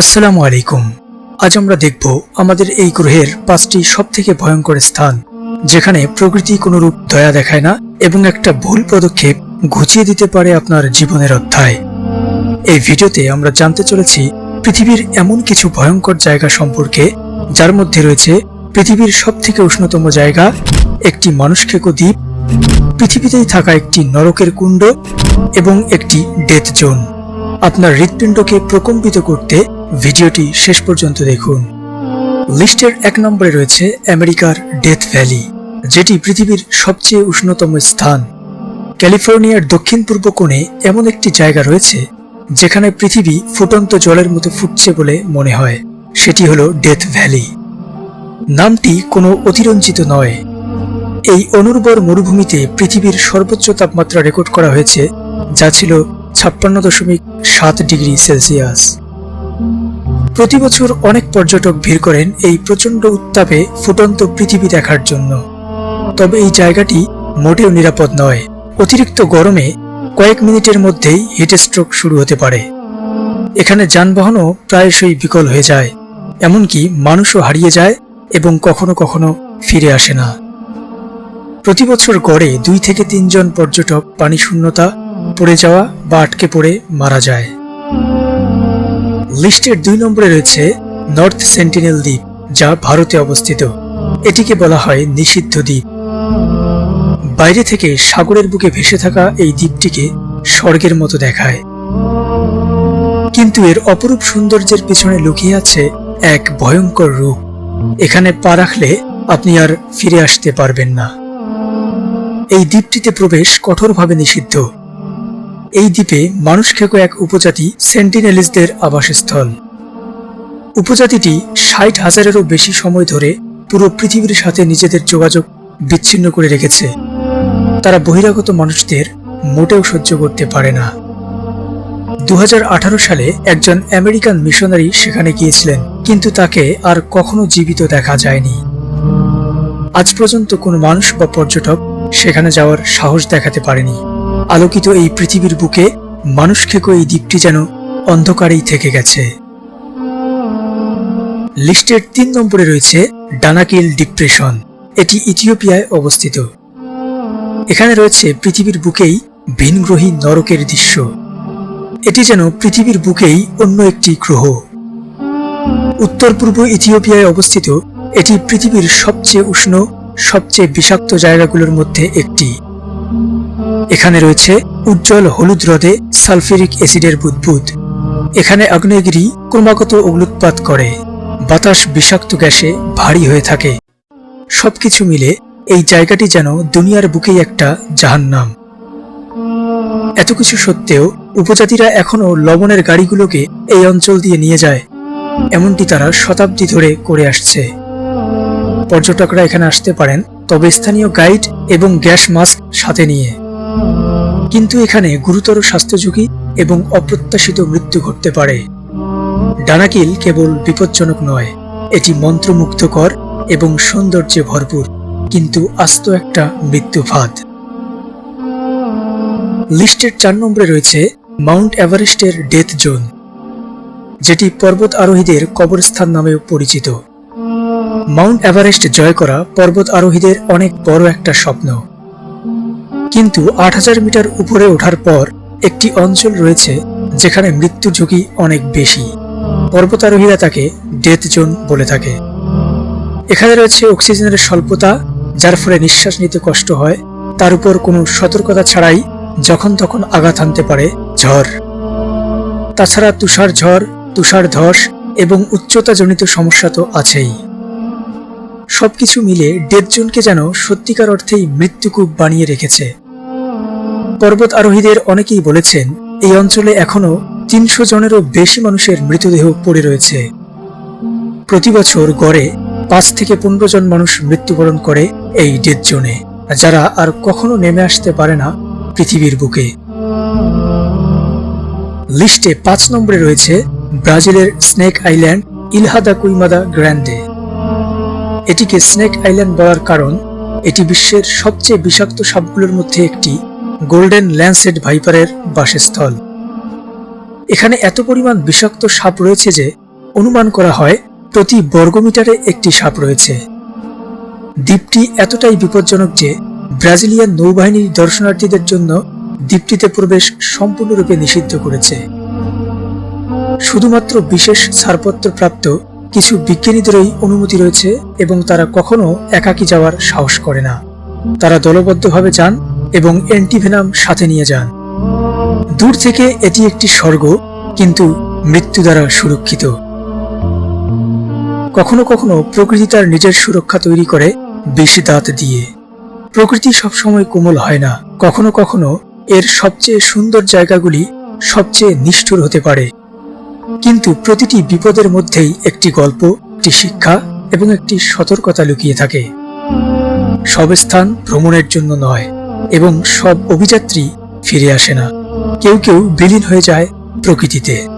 আসসালামু আলাইকুম। আজ আমরা দেখব আমাদের এই গ্রহের পাঁচটি সবথেকে ভয়ঙ্কর স্থান, যেখানে প্রকৃতি কোনো রূপ দয়া দেখায় না এবং একটা ভুল পদক্ষেপ ঘুচিয়ে দিতে পারে আপনার জীবনের অধ্যায়। এই ভিডিওতে আমরা জানতে চলেছি পৃথিবীর এমন কিছু ভয়ঙ্কর জায়গা সম্পর্কে, যার মধ্যে রয়েছে পৃথিবীর সবথেকে উষ্ণতম জায়গা, একটি মানুষখেকো দ্বীপ পৃথিবীতেই থাকা একটি নরকের কুণ্ড এবং একটি ডেথ জোন। আপনার হৃৎপিণ্ডকে প্রকম্পিত করতে ভিডিওটি শেষ পর্যন্ত দেখুন। লিস্টের এক নম্বরে রয়েছে আমেরিকার ডেথ ভ্যালি, যেটি পৃথিবীর সবচেয়ে উষ্ণতম স্থান। ক্যালিফোর্নিয়ার দক্ষিণ পূর্ব কোণে এমন একটি জায়গা রয়েছে, যেখানে পৃথিবী ফুটন্ত জলের মতো ফুটছে বলে মনে হয়। সেটি হলো ডেথ ভ্যালি। নামটি কোনো অতিরঞ্জিত নয়। এই অনুর্বর মরুভূমিতে পৃথিবীর সর্বোচ্চ তাপমাত্রা রেকর্ড করা হয়েছে, যা ছিল ছাপ্পান্ন দশমিক সাত ডিগ্রি সেলসিয়াস। প্রতি বছর অনেক পর্যটক ভিড় করেন এই প্রচণ্ড উত্তাপে ফুটন্ত পৃথিবী দেখার জন্য। তবে এই জায়গাটি মোটেও নিরাপদ নয়। অতিরিক্ত গরমে কয়েক মিনিটের মধ্যেই হিটস্ট্রোক শুরু হতে পারে। এখানে যানবাহনও প্রায়শই বিকল হয়ে যায়। এমনকি মানুষও হারিয়ে যায় এবং কখনো কখনো ফিরে আসে না। প্রতি বছর গড়ে দুই থেকে তিনজন পর্যটক পানি শূন্যতা পড়ে যাওয়া বা আটকে পড়ে মারা যায়। লিস্টের দুই নম্বরে রয়েছে নর্থ সেন্টিনেল দ্বীপ, যা ভারতে অবস্থিত। এটিকে বলা হয় নিষিদ্ধ দ্বীপ। বাইরে থেকে সাগরের বুকে ভেসে থাকা এই দ্বীপটিকে স্বর্গের মতো দেখায়। কিন্তু এর অপরূপ সৌন্দর্যের পিছনে লুকিয়ে আছে এক ভয়ঙ্কর রূপ। এখানে পা রাখলে আপনি আর ফিরে আসতে পারবেন না। এই দ্বীপটিতে প্রবেশ কঠোরভাবে নিষিদ্ধ। এই দ্বীপে মানুষ খেকো এক উপজাতি সেন্টিনেলিসদের আবাসস্থল। উপজাতিটি ষাট হাজারেরও বেশি সময় ধরে পুরো পৃথিবীর সাথে নিজেদের যোগাযোগ বিচ্ছিন্ন করে রেখেছে। তারা বহিরাগত মানুষদের মোটেও সহ্য করতে পারে না। দু হাজার আঠারো সালে একজন আমেরিকান মিশনারি সেখানে গিয়েছিলেন, কিন্তু তাকে আর কখনো জীবিত দেখা যায়নি। আজ পর্যন্ত কোনো মানুষ বা পর্যটক সেখানে যাওয়ার সাহস দেখাতে পারেনি। আলোকিত এই পৃথিবীর বুকে মানুষ খেকো এই দ্বীপটি যেন অন্ধকারেই থেকে গেছে। লিস্টের তিন নম্বরে রয়েছে ডানাকিল ডিপ্রেশন, এটি ইথিওপিয়ায় অবস্থিত। এখানে রয়েছে পৃথিবীর বুকেই ভিনগ্রহী নরকের দৃশ্য। এটি যেন পৃথিবীর বুকেই অন্য একটি গ্রহ। উত্তর পূর্ব ইথিওপিয়ায় অবস্থিত, এটি পৃথিবীর সবচেয়ে উষ্ণ, সবচেয়ে বিষাক্ত জায়গাগুলোর মধ্যে একটি। এখানে রয়েছে উজ্জ্বল হলুদ হ্রদে সালফিরিক অ্যাসিডের বুদবুদ। এখানে আগ্নেয়গিরি ক্রমাগত অগ্নুৎপাত করে। বাতাস বিষাক্ত গ্যাসে ভারী হয়ে থাকে। সবকিছু মিলে এই জায়গাটি যেন দুনিয়ার বুকেই একটা জাহান্নাম। এত কিছু সত্ত্বেও উপজাতিরা এখনও লবণের গাড়িগুলোকে এই অঞ্চল দিয়ে নিয়ে যায়। এমনটি তারা শতাব্দী ধরে করে আসছে। পর্যটকরা এখানে আসতে পারেন, তবে স্থানীয় গাইড এবং গ্যাস মাস্ক সাথে নিয়ে। কিন্তু এখানে গুরুতর স্বাস্থ্য ঝুঁকি এবং অপ্রত্যাশিত মৃত্যু ঘটতে পারে। ডানাকিল কেবল বিপজ্জনক নয়, এটি মন্ত্রমুগ্ধকর এবং সৌন্দর্যে ভরপুর, কিন্তু আস্ত একটা মৃত্যু ফাঁদ লিস্টের চার নম্বরে রয়েছে মাউন্ট এভারেস্টের ডেথ জোন, যেটি পর্বত আরোহীদের কবরস্থান নামেও পরিচিত। মাউন্ট এভারেস্ট জয় করা পর্বত আরোহীদের অনেক বড় একটা স্বপ্ন। কিন্তু আট হাজার মিটার উপরে ওঠার পর একটি অঞ্চল রয়েছে যেখানে মৃত্যু ঝুঁকি অনেক বেশি। পর্বতারোহীরা তাকে ডেথ জোন বলে থাকে। এখানে রয়েছে অক্সিজেনের স্বল্পতা, যার ফলে নিঃশ্বাস নিতে কষ্ট হয়। তার উপর কোনো সতর্কতা ছাড়াই যখন তখন আঘাত আনতে পারে ঝড়। তাছাড়া তুষার ঝড় তুষার ধস এবং উচ্চতাজনিত সমস্যা তো আছেই। সবকিছু মিলে ডেথ জোনকে যেন সত্যিকার অর্থেই মৃত্যুকূপ বানিয়ে রেখেছে। পর্বত আরোহীদের অনেকেই বলেছেন, এই অঞ্চলে এখনও তিনশো জনেরও বেশি মানুষের মৃতদেহ পড়ে রয়েছে। প্রতি বছর গড়ে পাঁচ থেকে পনেরো জন মানুষ মৃত্যুবরণ করে এই ডেথ যারা আর কখনো নেমে আসতে পারে না পৃথিবীর বুকে। লিস্টে পাঁচ নম্বরে রয়েছে ব্রাজিলের snake island Ilha da Queimada Grande. এটিকে স্নেক আইল্যান্ড বলার কারণ, এটি বিশ্বের সবচেয়ে বিষাক্ত সাপগুলোর মধ্যে একটি গোল্ডেন ল্যান্ডসেড ভাইপারের বাসস্থল। এখানে এত পরিমাণ বিষাক্ত সাপ রয়েছে যে, অনুমান করা হয় প্রতি বর্গমিটারে একটি সাপ রয়েছে। দ্বীপটি এতটাই বিপজ্জনক যে, ব্রাজিলিয়ান নৌবাহিনীর দর্শনার্থীদের জন্য দ্বীপটিতে প্রবেশ সম্পূর্ণরূপে নিষিদ্ধ করেছে। শুধুমাত্র বিশেষ ছাড়পত্র প্রাপ্ত কিছু বিজ্ঞানীদেরই অনুমতি রয়েছে এবং তারা কখনো একাকী যাওয়ার সাহস করে না। তারা দলবদ্ধভাবে যান এবং অ্যান্টিভেনাম সাথে নিয়ে যান। দূর থেকে এটি একটি স্বর্গ, কিন্তু মৃত্যু দ্বারা সুরক্ষিত। কখনো কখনো প্রকৃতি তার নিজের সুরক্ষা তৈরি করে বেশি দাঁত দিয়ে। প্রকৃতি সবসময় কোমল হয় না। কখনো কখনো এর সবচেয়ে সুন্দর জায়গাগুলি সবচেয়ে নিষ্ঠুর হতে পারে। কিন্তু প্রতিটি বিপদের মধ্যেই একটি গল্প, একটি শিক্ষা এবং একটি সতর্কতা লুকিয়ে থাকে। সব স্থান ভ্রমণের জন্য নয় এবং সব অভিযাত্রী ফিরে আসে না। কেউ কেউ বিলীন হয়ে যায় প্রকৃতিতে।